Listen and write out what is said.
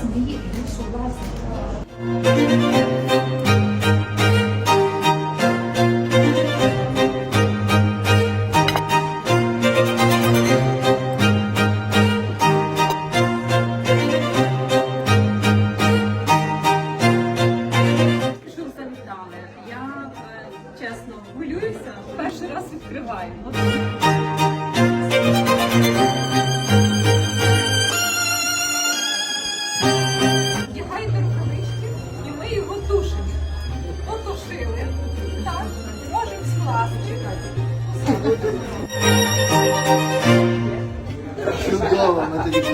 сім'ї і більше власника. Чесно, хвилююся, перший раз відкриваємо. Şu doğal anlatacak.